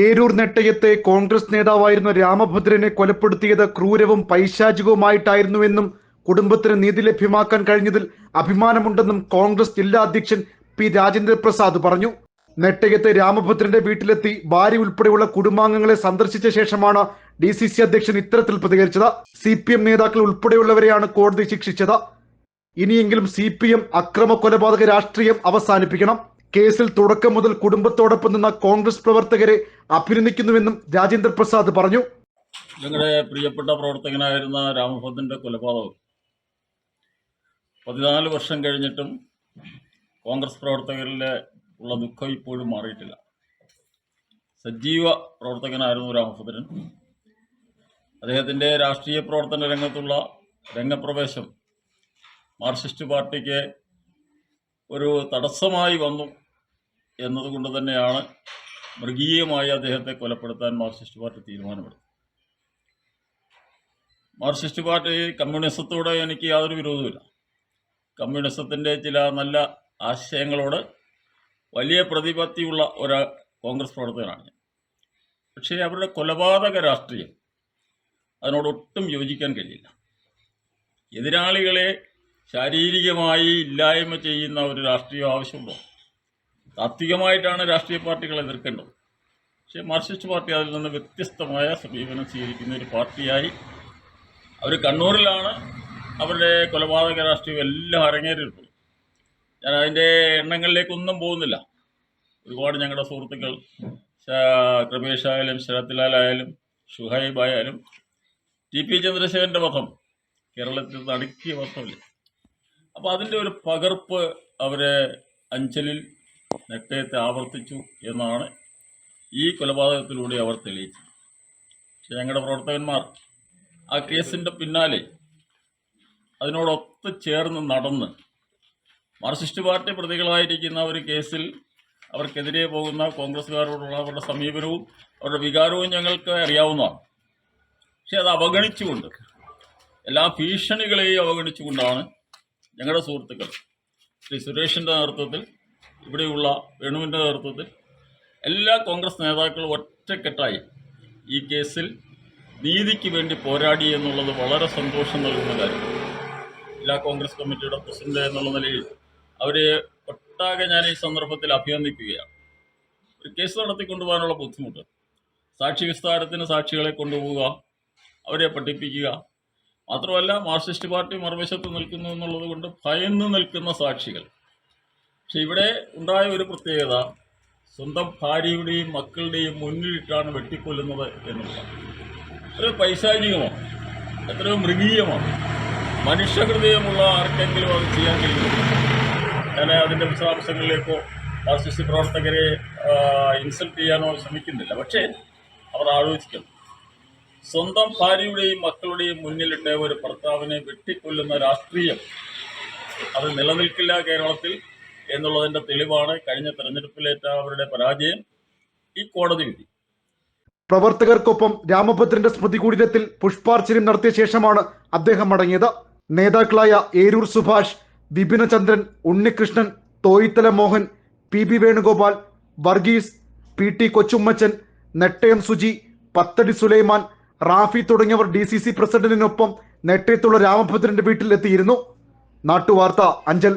ഏരൂർ നെട്ടയത്തെ കോൺഗ്രസ് നേതാവായിരുന്ന രാമഭദ്രനെ കൊലപ്പെടുത്തിയത് ക്രൂരവും പൈശാചികവുമായിട്ടായിരുന്നുവെന്നും കുടുംബത്തിന് നീതി ലഭ്യമാക്കാൻ കഴിഞ്ഞതിൽ അഭിമാനമുണ്ടെന്നും കോൺഗ്രസ് ജില്ലാ അധ്യക്ഷൻ പി രാജേന്ദ്ര പ്രസാദ് പറഞ്ഞു. നെട്ടയത്തെ രാമഭദ്രന്റെ വീട്ടിലെത്തി ഭാര്യ ഉൾപ്പെടെയുള്ള കുടുംബാംഗങ്ങളെ സന്ദർശിച്ച ശേഷമാണ് ഡി സി സി അധ്യക്ഷൻ ഇത്തരത്തിൽ പ്രതികരിച്ചത്. സി പി എം നേതാക്കൾ ഉൾപ്പെടെയുള്ളവരെയാണ് കോടതി ശിക്ഷിച്ചത്. ഇനിയെങ്കിലും സി പി എം അക്രമ കൊലപാതക രാഷ്ട്രീയം അവസാനിപ്പിക്കണം. കേസിൽ തുടക്കം മുതൽ കുടുംബത്തോടൊപ്പം നിന്ന കോൺഗ്രസ് പ്രവർത്തകരെ അഭിനന്ദിക്കുന്നുവെന്നും രാജേന്ദ്ര പ്രസാദ് പറഞ്ഞു. ഞങ്ങളുടെ പ്രിയപ്പെട്ട പ്രവർത്തകനായിരുന്ന രാമഭദ്രന്റെ കൊലപാതകം. പതിനാല് വർഷം കഴിഞ്ഞിട്ടും കോൺഗ്രസ് പ്രവർത്തകരിലെ ഉള്ള ദുഃഖം ഇപ്പോഴും മാറിയിട്ടില്ല. സജീവ പ്രവർത്തകനായിരുന്നു രാമഭദ്രൻ. അദ്ദേഹത്തിന്റെ രാഷ്ട്രീയ പ്രവർത്തന രംഗത്തുള്ള രംഗപ്രവേശം മാർക്സിസ്റ്റ് പാർട്ടിക്ക് ഒരു തടസ്സമായി വന്നു. എന്നതുകൊണ്ട് തന്നെയാണ് മൃഗീയമായി അദ്ദേഹത്തെ കൊലപ്പെടുത്താൻ മാർക്സിസ്റ്റ് പാർട്ടി തീരുമാനമെടുത്തത്. മാർക്സിസ്റ്റ് പാർട്ടി കമ്മ്യൂണിസത്തോട് എനിക്ക് യാതൊരു വിരോധവുമില്ല. കമ്മ്യൂണിസത്തിന്റെ ചില നല്ല ആശയങ്ങളോട് വലിയ പ്രതിപത്തിയുള്ള ഒരു കോൺഗ്രസ് പ്രവർത്തകനാണ് പക്ഷേ അവരുടെ കൊലപാതക രാഷ്ട്രീയം അതിനോട് ഒട്ടും യോജിക്കാൻ കഴിയില്ല. എതിരാളികളെ ശാരീരികമായി ഇല്ലായ്മ ചെയ്യുന്ന ഒരു രാഷ്ട്രീയം ആവശ്യമുണ്ടോ? താത്വികമായിട്ടാണ് രാഷ്ട്രീയ പാർട്ടികൾ എതിർക്കേണ്ടത്. പക്ഷേ മാർക്സിസ്റ്റ് പാർട്ടി അതിൽ നിന്ന് വ്യത്യസ്തമായ സമീപനം സ്വീകരിക്കുന്ന ഒരു പാർട്ടിയായി അവർ കണ്ണൂരിലാണ് അവരുടെ കൊലപാതക രാഷ്ട്രീയം എല്ലാം അരങ്ങേറിയിട്ടുള്ളത് ഞാൻ അതിന്റെ എണ്ണങ്ങളിലേക്കൊന്നും പോകുന്നില്ല. ഒരുപാട് ഞങ്ങളുടെ സുഹൃത്തുക്കൾ കൃപേഷ് ആയാലും ശരത്ലാൽ ആയാലും ഷുഹൈബ് ആയാലും ടി പി ചന്ദ്രശേഖരന്റെ വധം കേരളത്തിൽ നടുക്കിയ വധമില്ല? അപ്പോൾ അതിന്റെ ഒരു പകർപ്പ് അവരെ അഞ്ചലിൽ നെട്ടയത്തെ ആവർത്തിച്ചു എന്നാണ് ഈ കൊലപാതകത്തിലൂടെ അവർ തെളിയിച്ചത്. പക്ഷേ ഞങ്ങളുടെ പ്രവർത്തകന്മാർ ആ കേസിന്റെ പിന്നാലെ അതിനോടൊത്ത് ചേർന്ന് നടന്ന് മാർക്സിസ്റ്റ് പാർട്ടി പ്രതികളായിരിക്കുന്ന ഒരു കേസിൽ അവർക്കെതിരെ പോകുന്ന കോൺഗ്രസ്സുകാരോടുള്ള അവരുടെ സമീപനവും അവരുടെ വികാരവും ഞങ്ങൾക്ക് അറിയാവുന്നതാണ്. പക്ഷെ അത് അവഗണിച്ചുകൊണ്ട് എല്ലാ ഭീഷണികളെയും അവഗണിച്ചുകൊണ്ടാണ് ഞങ്ങളുടെ സുഹൃത്തുക്കൾ ശ്രീ സുരേഷിന്റെ നേതൃത്വത്തിൽ ഇവിടെയുള്ള വേണുവിന്റെ നേതൃത്വത്തിൽ എല്ലാ കോൺഗ്രസ് നേതാക്കളും ഒറ്റക്കെട്ടായി ഈ കേസിൽ നീതിക്ക് വേണ്ടി പോരാടി എന്നുള്ളത് വളരെ സന്തോഷം നൽകുന്ന കാര്യം. ജില്ലാ കോൺഗ്രസ് കമ്മിറ്റിയുടെ പ്രസിഡന്റ് എന്നുള്ള നിലയിൽ അവരെ ഒട്ടാകെ ഞാൻ ഈ സന്ദർഭത്തിൽ അഭിനന്ദിക്കുകയാണ്. ഒരു കേസ് നടത്തിക്കൊണ്ടുപോകാനുള്ള ബുദ്ധിമുട്ട്. സാക്ഷി വിസ്താരത്തിന് സാക്ഷികളെ കൊണ്ടുപോവുക അവരെ പഠിപ്പിക്കുക. മാത്രമല്ല മാർക്സിസ്റ്റ് പാർട്ടി മറുവശത്ത് നിൽക്കുന്നു എന്നുള്ളത് കൊണ്ട് ഭയന്ന് നിൽക്കുന്ന സാക്ഷികൾ. പക്ഷെ ഇവിടെ ഉണ്ടായ ഒരു പ്രത്യേകത സ്വന്തം ഭാര്യയുടെയും മക്കളുടെയും മുന്നിലിട്ടാണ് വെട്ടിക്കൊല്ലുന്നത് എന്നുള്ളതാണ്. അത്ര പൈശാചികമാണ് എത്രയോ മൃഗീയമാണ്. മനുഷ്യഹൃദയമുള്ള ആർക്കെങ്കിലും അത് ചെയ്യാൻ കഴിയും ഞാൻ അതിന്റെ വിശദാംശങ്ങളിലേക്കോ ആർസിസി പ്രവർത്തകരെ ഇൻസൾട്ട് ചെയ്യാനോ ശ്രമിക്കുന്നില്ല. പക്ഷേ അവർ ആലോചിക്കണം സ്വന്തം ഭാര്യയുടെയും മക്കളുടെയും മുന്നിലിട്ട ഒരു ഭർത്താവിനെ വെട്ടിക്കൊല്ലുന്ന രാഷ്ട്രീയം അത് നിലനിൽക്കില്ല കേരളത്തിൽ. എന്നുള്ളതിന്റെ തെളിവാണ് കഴിഞ്ഞ തെരഞ്ഞെടുപ്പിലേറ്റ അവരുടെ പരാജയം ഈ കോടതി വിധി. പ്രവർത്തകർക്കൊപ്പം രാമഭദ്രന്റെ സ്മൃതി കുടീരത്തിൽ പുഷ്പാർച്ചനയും നടത്തിയ ശേഷമാണ് അദ്ദേഹം മടങ്ങിയത്. നേതാക്കളായ Eroor Subhash Vipinachandran Unnikrishnan Thoyithala Mohan P B Venugopal Varghese P T Kochummachan Nettayam Suji Pathadi Sulaiman Rafi തുടങ്ങിയവർ ഡി സി സി പ്രസിഡന്റിനൊപ്പം നെട്ടയത്തുള്ള രാമഭദ്രന്റെ വീട്ടിലെത്തിയിരുന്നു. നാട്ടുവാർത്ത അഞ്ചൽ.